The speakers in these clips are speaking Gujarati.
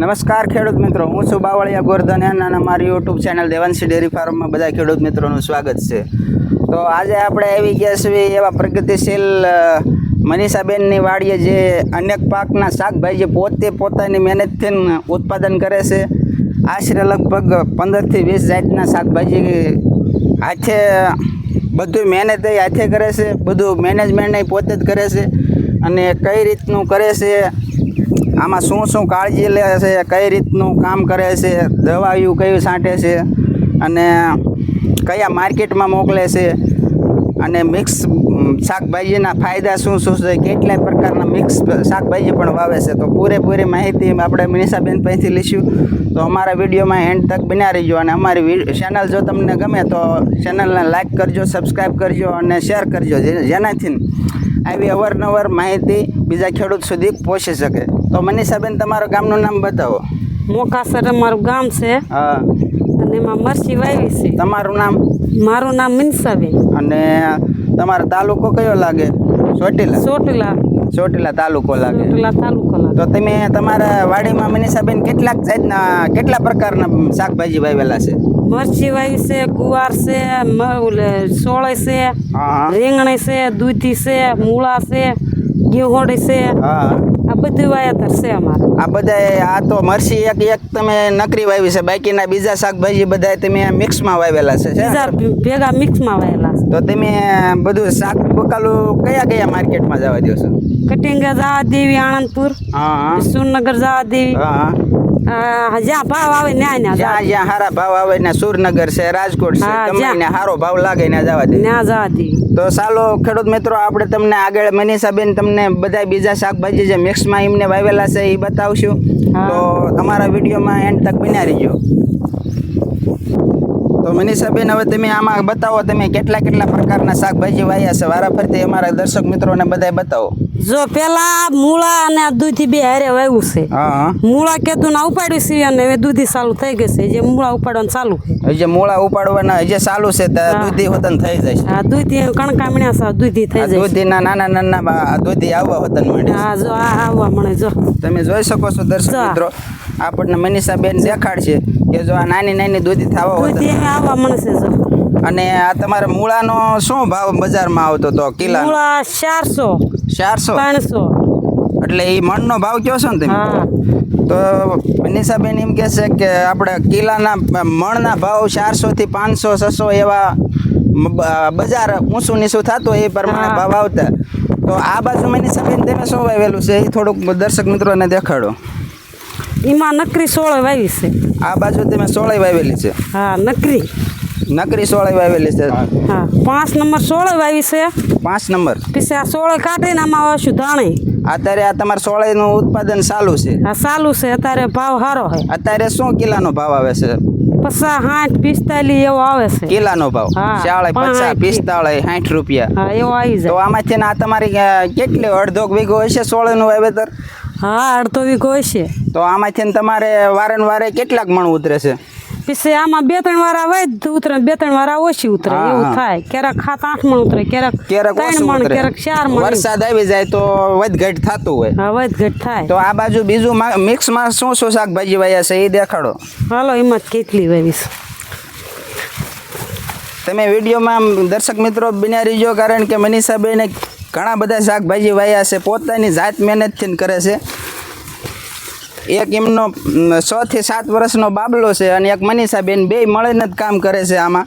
નમસ્કાર ખેડૂત મિત્રો, હું છું બાવળિયા ગોરધન અને મારી યુટ્યુબ ચેનલ દેવાંશી ડેરી ફાર્મમાં બધા ખેડૂત મિત્રોનું સ્વાગત છે. તો આજે આપણે આવી ગયા છીએ એવા પ્રગતિશીલ મનીષાબેનની વાડીએ જે અનેક પાકના શાકભાજી પોતે પોતાની મહેનતથી ઉત્પાદન કરે છે. આશરે લગભગ પંદરથી વીસ જાતના શાકભાજી હાથે, બધું મહેનત હાથે કરે છે, બધું મેનેજમેન્ટ પોતે જ કરે છે અને કઈ રીતનું કરે છે આમાં શું શું કાળજી લે છે, કઈ રીતનું કામ કરે છે દવાયું કયું છાંટે છે, અને કયા માર્કેટમાં મોકલે છે, અને મિક્સ શાકભાજીના ફાયદા શું શું છે, કેટલાય પ્રકારના મિક્સ શાકભાજી પણ વાવે છે. તો પૂરેપૂરી માહિતી આપણે મનીષાબેન પાસેથી લઈશું. તો અમારા વિડીયોમાં એન્ડ તક બન્યા રહીજો, અને અમારી ચેનલ જો તમને ગમે તો ચેનલને લાઇક કરજો, સબસ્ક્રાઈબ કરજો, અને શેર કરજો જેનાથી આવી અવારનવાર માહિતી બીજા ખેડૂત સુધી પહોંચી શકે. તો મનીષાબેન તમારું ગામનું નામ બતાવો. મોકાસર અમારું ગામ છે. હા. અને એમાં મરસી વાવી છે. તમારું નામ? મારું નામ મનસાબેન અને તમારો તાલુકો કયો લાગે? ચોટીલા? ચોટીલા. ચોટીલા તાલુકો લાગે. ચોટીલા તાલુકો લાગે. તો તમે તમારા વાડીમાં મનીષાબેન કેટલાક જાતના કેટલા પ્રકારના શાકભાજી વાવેલા છે? મરચી વાવી છે ગુવાર છે મ- સોળે છે રીંગણી છે દૂધી છે મૂળા છે ગેહોડી છે. આ બધું વાયતર છે અમારે. આ બધા આ તો મરસી એક એક તમે નકરી વાવી છે. બાકીના બીજા શાકભાજી બધા તમે મિક્સમાં વાવેલા છે? બીજા ભેગા મિક્સમાં વાવેલા છે. તો તમે બધું શાક બકાલું કયા કયા માર્કેટમાં જવા દો છો? કટિંગા જવા દેવી આણંદપુર હા. સુરનગર જવા દેવી. હા. જ્યાં ભાવ આવે ન્યા ન્યા જ્યાં જ્યાં સારા ભાવ આવે ને સુરનગર છે રાજકોટ છે તમને સારો ભાવ લાગે ને જવા દે. ન્યા જવા દે. તો ચાલો ખેડૂત મિત્રો આપણે તમને આગળ મનીષાબેન તમને બધા બીજા શાકભાજી જે મિક્સમાં એમને વાવેલા છે એ બતાવશું. તો તમારા વિડીયોમાં એન્ડ તક બન્યા રહીજો. તો મનીષાબેન હવે તમે આમાં બતાવો તમે કેટલા કેટલા પ્રકારના શાકભાજી વાયા છે? વારાફરતી અમારા દર્શક મિત્રોને બધાય બતાવો. જો પેલા મૂળા અને આ દૂધી બે હારે વાવ્યું છે. હા હા. મૂળા કેતું ના ઉપાડ્યું છે અને હવે દૂધી ચાલુ થઈ ગઈ છે. જે મૂળા ઉપાડવાનું ચાલુ જે મૂળા ઉપાડવાના જે ચાલુ છે તે દૂધી વતન થઈ જાય આ દૂધી કણકામણ્યા છે દૂધી થઈ જાય છે. દૂધીના નાના નાના દૂધી આવવા વતન મળે હા જો આ આવવા મળે જો. તમે જોઈ શકો છો દર્શક મિત્રો આપણને મનીષાબેન દેખાડશે કે જો આ નાની નાની દૂધી થવા હોય આવવા મળશે જો. અને આ તમારા મૂળાનો શું ભાવ બજારમાં આવતો તો કિલા મૂળા ચારસો ચારસો? પાંચસો. એટલે એ મણનો ભાવ કયો છો ને તમે? તો મનીષાબેન એમ કહે છે કે આપણે કિલાના મણના ભાવ ચારસો થી પાંચસો છસો એવા બજાર ઊંચું નીચું થતું એ પ્રમાણે ભાવ આવતા. તો આ બાજુ મનીષાબેન તમે શું વાવેલું છે? એ થોડુંક દર્શક મિત્રોને દેખાડો. એમાં નકરી સોળ વાવી છે. આ બાજુ તમે સોળાઈ વાવેલી છે. હા નકરી. નકરી સોળાઈ વાવેલી છે. હા. પાંચ નંબર સોળ વાવી છે. પાંચ નંબર. પછી આ સોળ કાઢીને આમાં વાવશું ધાણી. અત્યારે આ તમારે સોળાઈનું ઉત્પાદન ચાલુ છે. હા ચાલુ છે. અત્યારે ભાવ સારો છે. અત્યારે શું કિલાનો ભાવ આવે છે? પચાસ સાઠ પિસ્તાલીસ એવો આવે છે. કિલાનો ભાવ. ચાળે પાંચ પચાસ આઠ. પિસ્તાળીસ સાઠ રૂપિયા. હા એવો આવી તો આમાંથી આ તમારી કેટલી અડધો વીઘો હશે સોળનું વાવેતર? હા અડધો વીઘો છે. તો આમાંથી તમારે વારંવારે કેટલાક મણ ઉતરે છે? પછી આમાં બે ત્રણ વાર આવે ઉતરે બે ત્રણ વાર ઓછી ઉતરે એવું થાય. ક્યારેક ખાત આઠ મણ ઉતરે ક્યારેક ક્યારેક ત્રણ મણ ક્યારેક ચાર મણ. વરસાદ આવી જાય તો વધઘટ થતું હોય. હા વધ ઘટ થાય. તો આ બાજુ બીજું મા- મિક્સમાં શું શું શાકભાજી વાયા છે એ દેખાડો. હાલો એમાં કેટલી વાવીશ તમે વિડીયોમાં દર્શક મિત્રો બિના રીજો કારણ કે મનીષાબેને ઘણા બધા શાકભાજી વાયા છે, પોતાની જાત મહેનતથી કરે છે. એક એમનો છ થી સાત વર્ષનો બાબલો છે અને એક મનીષાબેન બે મળીને જ કામ કરે છે આમાં.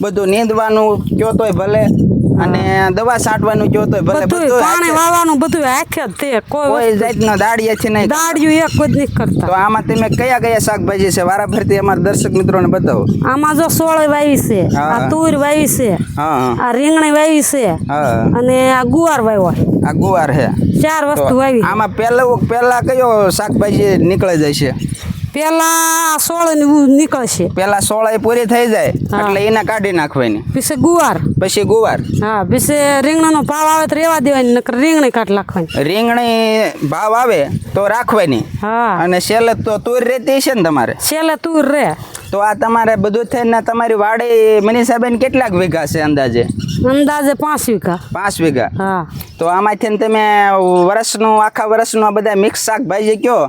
બધું નીંદવાનું, કયો તોય ભલે. અને દવા છાંટવાનું તોય ભલે બધું પાણી વાવવાનું બધું આખે જ તે કોઈ જાતનો છે નહીં દાડિયું એક કોઈ નહીં તો આમાં તમે કયા કયા શાકભાજી છે? વારાફરતી અમારા દર્શક મિત્રોને બતાવો. આમાં જો સોળ વાવી છે આ તુર વાવી છે આ રીંગણી વાવી છે અને આ ગુવાર વાવ્યો આ ગુવાર છે. ચાર વસ્તુ વાવી. આમાં પહેલો પહેલા કયો શાકભાજી નીકળી જાય છે? પેલા સોળ નીકળશે. પેલા સોળ એ પૂરી થઈ જાય એટલે એને કાઢી નાખવાની. પછી ગુવાર. પછી ગુવાર. હા પછી રીંગણાનો ભાવ આવે તો રેવા દેવાની નકર રીંગણી કાઢ નાખવાની. રીંગણી ભાવ આવે તો રાખવાની. હા. અને છેલ્લે તો તુર રેતી છે ને તમારે? છેલ્લે તુર રે. તો આ તમારે બધું થઈને તમારી વાડી મનીષાબેન કેટલાક વીઘા છે અંદાજે? અંદાજે પાંચ વીઘા. પાંચ વીઘા. હા. તો આમાંથી તમે વર્ષનું આખા વર્ષનું આ બધા મિક્સ શાકભાજી કયો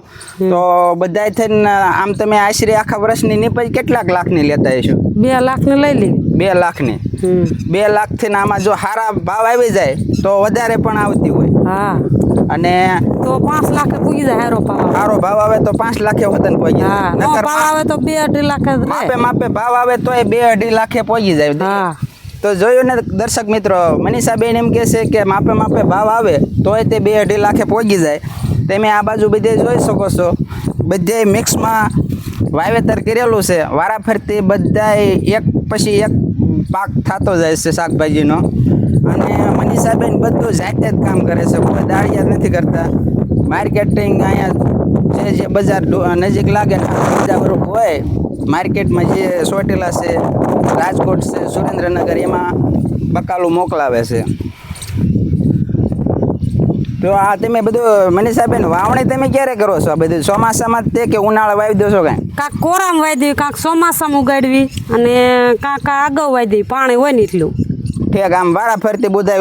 તો બધા થઈને આમ તમે આશરે આખા વર્ષની નીપજ કેટલાક લાખની લેતા હશો? બે લાખની લઈ લી. બે લાખની. બે લાખથી આમાં જો સારા ભાવ આવી જાય તો વધારે પણ આવતી હોય. હા. અને તો પાંચ લાખે પૂગી જાય હારો ભાવ હારો ભાવ આવે તો પાંચ લાખે વતન પહોંચી જાય. નકર ભાવ આવે તો બે અઢી લાખ માપે માપે ભાવ આવે તો એ બે અઢી લાખે પહોંચી જાય. હા. તો જોયું ને દર્શક મિત્રો, મનીષાબેન એમ કહે છે કે માપે માપે ભાવ આવે, તોય તે બે અઢી લાખે પહોંચી જાય. તમે આ બાજુ બધે જોઈ શકો છો. બધે મિક્સમાં વાવેતર કરેલું છે. વારાફરતી બધાય એક પછી એક પાક થતો જાય છે શાકભાજીનો. અને મનીષાબેન બધું જાતે જ કામ કરે છે. કોઈ દાળિયા નથી કરતા. માર્કેટિંગ અહીંયા જે જે બજાર નજીક લાગે ને બજાર હોય, માર્કેટમાં જે સોટેલા છે રાજકોટ છે સુરેન્દ્રનગર એમાં બકાલું મોકલાવે છે. તો આ તમે બધું મનીષાબેન વાવણી તમે ક્યારે કરો છો? આ બધું ચોમાસામાં જ તે કે ઉનાળા વાવી દો છો કાંઈ? કાંક કોરામ વાઈ દેવી કાંક ચોમાસામાં ઉગાડવી અને કાંક અગાઉ વાવી દેવી પાણી હોય ને એટલું. ઠેક આમ વાળા ફરતી બધા.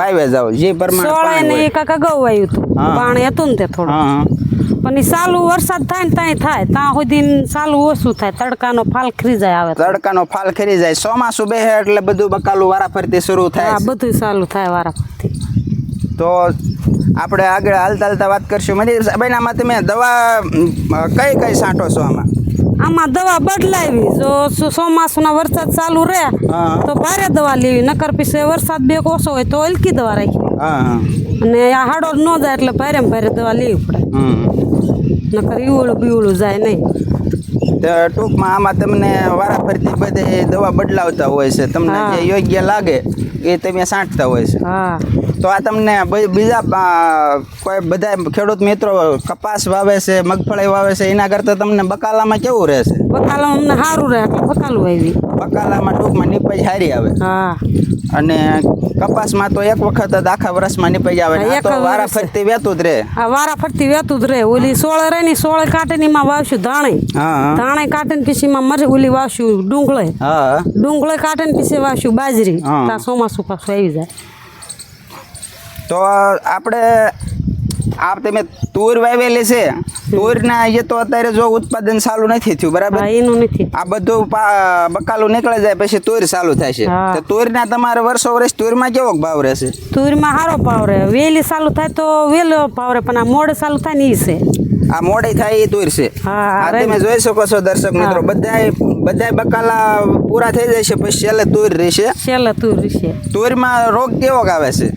વાવે જાવ જે પ્રમાણે સોળે ને કાંક અગાઉ વાવ્યું હતું. પાણી હતું ને તે થોડું પણ એ સાલું વરસાદ થાય ને ત્યાં થાય. ત્યાં સુધી સાલું ઓછું થાય. તડકાનો ફાલ ખરી જાય આવે તડકાનો ફાલ ખરી જાય. ચોમાસું બે એટલે બધું બકાલું વારા ફરતી શરૂ થાય હા બધું સાલું થાય વારા ફરતી તો આપણે આગળ હાલતા હાલતા વાત કરશું. મનીષાબેન આમાં તમે દવા કઈ કઈ છાંટો છો આમાં? આમાં દવા બદલાવી. જો ચોમાસુના વરસાદ ચાલુ રહે તો ભારે દવા લેવી. નકર પછી વરસાદ બે ઓછો હોય તો હલકી દવા રાખી. અને આ હાડો ન જાય એટલે ભારે ભારે દવા લેવી પડે. નકર ઈવળું બીવળું જાય નહીં. તો ટૂંકમાં આમાં તમને વારાફરતી બધે દવા બદલાવતા હોય છે. તમને જે યોગ્ય લાગે એ તમે સાંટતા હોય છે. તો આ તમને બીજા કોઈ બધા ખેડૂત મિત્રો કપાસ વાવે છે મગફળી વાવે છે એના કરતાં તમને બકાલામાં કેવું રહેશે? બકાલા અમને સારું રહે બકાલું આવી બકાલામાં ટૂંકમાં નીપજ સારી આવે. હા. અને કપાસમાં તો એક વખત જ આખા વર્ષમાં નીપજ આવે ને આ તો વારા ફરતી વેતું જ રહે આ વારા ફરતી વેતું જ રહે ઓલી સોળે રહે ને સોળે કાઢે ને એમાં વાવશું ધાણે. હા હા. ધાણે કાઢે ને પછી માં મરી ઓલી વાવશું ડુંગળે. હા ડુંગળે કાઢે ને પછી વાવશું બાજરી. હા. ત્યાં ચોમાસું પાછું આવી જાય. તો આપણે આ તમે તુર વાવેલી છે. તુરના એ તો અત્યારે જો ઉત્પાદન સારું નથી થયું બરાબર? એનું નથી. આ બધું બકાલું નીકળે જાય પછી તુર ચાલુ થાય છે. તો તુરના તમારે વર્ષો વર્ષ તુરમાં કેવો ભાવ રહેશે? તુરમાં સારો ભાવ રહે. વેલી ચાલુ થાય તો વેલો ભાવ રહે પણ આ મોડે ચાલુ થાય ને એ છે. આ મોડી થાય એ તુર છે. આ તમે જોઈ શકો છો દર્શક મિત્રો બધાય બધાય બકાલા પૂરા થઈ જાય છે પછી છેલ્લે તુર રહેશે. છેલ્લે તુર છે તુરમાં રોગ કેવો આવે છે?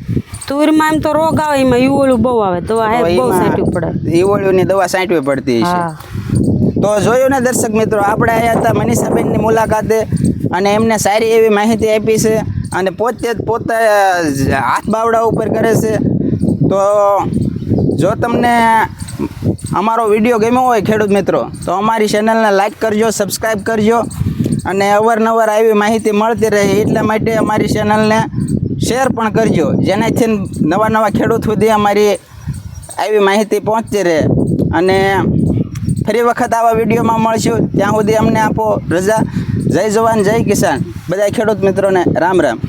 તુરમાં એમ તો રોગ આવે એમાં ઈવળું બહુ આવે દવા હે બહુ સાંટવી પડે. ઈવળીઓની દવા સાંટવી પડતી છે તો જોયું ને દર્શક મિત્રો આપણે આવ્યા હતા મનીષાબેનની મુલાકાતે અને એમને સારી એવી માહિતી આપી છે અને પોતે જ પોતે હાથ બાવડા ઉપર કરે છે. તો જો તમને અમારો વીડિયો ગમ્યો હોય ખેડૂત મિત્રો તો અમારી ચેનલને લાઈક કરજો સબસ્ક્રાઈબ કરજો અને અવારનવાર આવી માહિતી મળતી રહે એટલા માટે અમારી ચેનલને શેર પણ કરજો. જેનાથી નવા નવા ખેડૂત સુધી અમારી આવી માહિતી પહોંચતી રહે. અને ફરી વખત આવા વિડીયોમાં મળશું. ત્યાં સુધી અમને આપો રજા. જય જવાન, જય કિસાન. બધા ખેડૂત મિત્રોને રામ રામ.